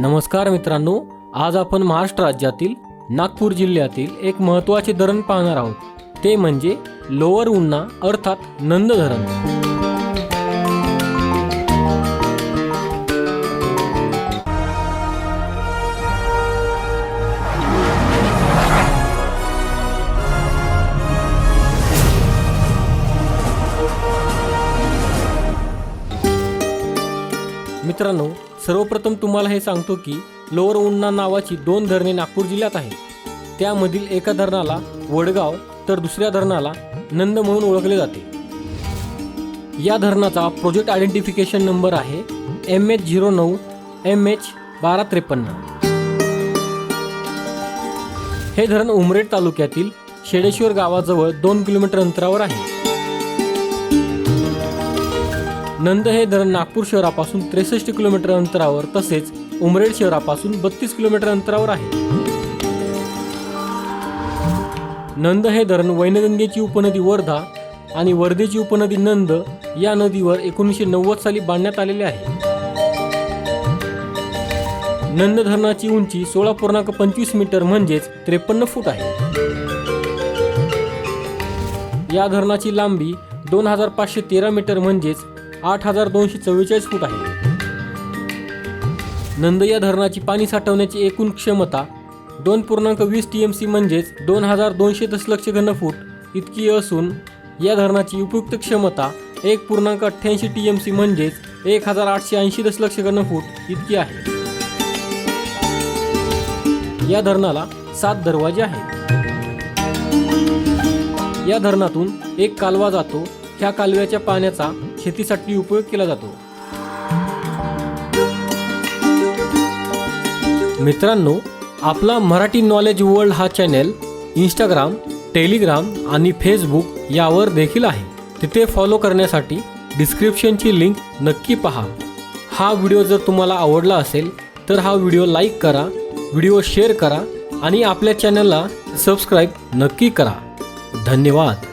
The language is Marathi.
नमस्कार मित्रांनो आज आपण महाराष्ट्र राज्यातील नागपूर जिल्ह्यातील एक महत्त्वाचे धरण पाहणार आहोत. ते म्हणजे लोअर उन्ना अर्थात नंद धरण मित्रांनो सर्वप्रथम तुम्हाला हे सांगतो की लोअर उन्ना नावाची दोन धरणे नागपूर जिल्ह्यात आहेत. त्यामधील एका धरणाला वडगाव तर दुसऱ्या धरणाला नंद म्हणून ओळखले जाते. या धरणाचा प्रोजेक्ट आयडेंटिफिकेशन नंबर आहे एम एच झिरो नऊ एम एच बारा त्रेपन्न. हे धरण उमरेड तालुक्यातील शेडेश्वर गावाजवळ दोन किलोमीटर अंतरावर आहे. नंद हे धरण नागपूर शहरापासून त्रेसष्ट किलोमीटर अंतरावर तसेच उमरेड शहरापासून बत्तीस किलोमीटर अंतरावर आहे. नंद हे धरण वैनगंगेची उपनदी वर्धा आणि वर्धेची उपनदी नंद या नदीवर एकोणीसशे नव्वद साली बांधण्यात आलेले आहे. नंद धरणाची उंची सोळा पूर्णांक पंचवीस मीटर म्हणजेच त्रेपन्न फूट आहे. या धरणाची लांबी दोन हजार पाचशे तेरा मीटर म्हणजेच आठ हजार दोनशे चव्वेचाळीस फूट आहे. नंद या धरणाची पाणी साठवण्याची एकूण क्षमता दोन पूर्णांक वीस टी एम सी म्हणजेच दोन हजार दोनशे दशलक्ष घनफूट इतकी असून या धरणाची उपयुक्त क्षमता एक पूर्णांक अठ्ठ्याऐंशी टी एम सी म्हणजेच एक हजार आठशे ऐंशी दशलक्ष घनफूट इतकी आहे. या धरणाला सात दरवाजे आहेत. या धरणातून एक कालवा जातो. ह्या कालव्याच्या पाण्याचा शेतीसाठी उपयोग केला जातो. मित्रांनो आपला मराठी नॉलेज वर्ल्ड हा चॅनेल इंस्टाग्राम टेलिग्राम आणि फेसबुक यावर देखील आहे. तिथे फॉलो करण्यासाठी डिस्क्रिप्शनची लिंक नक्की पहा. हा व्हिडिओ जर तुम्हाला आवडला असेल तर हा व्हिडिओ लाईक करा व्हिडिओ शेअर करा आणि आपल्या चॅनलला सबस्क्राईब नक्की करा. धन्यवाद.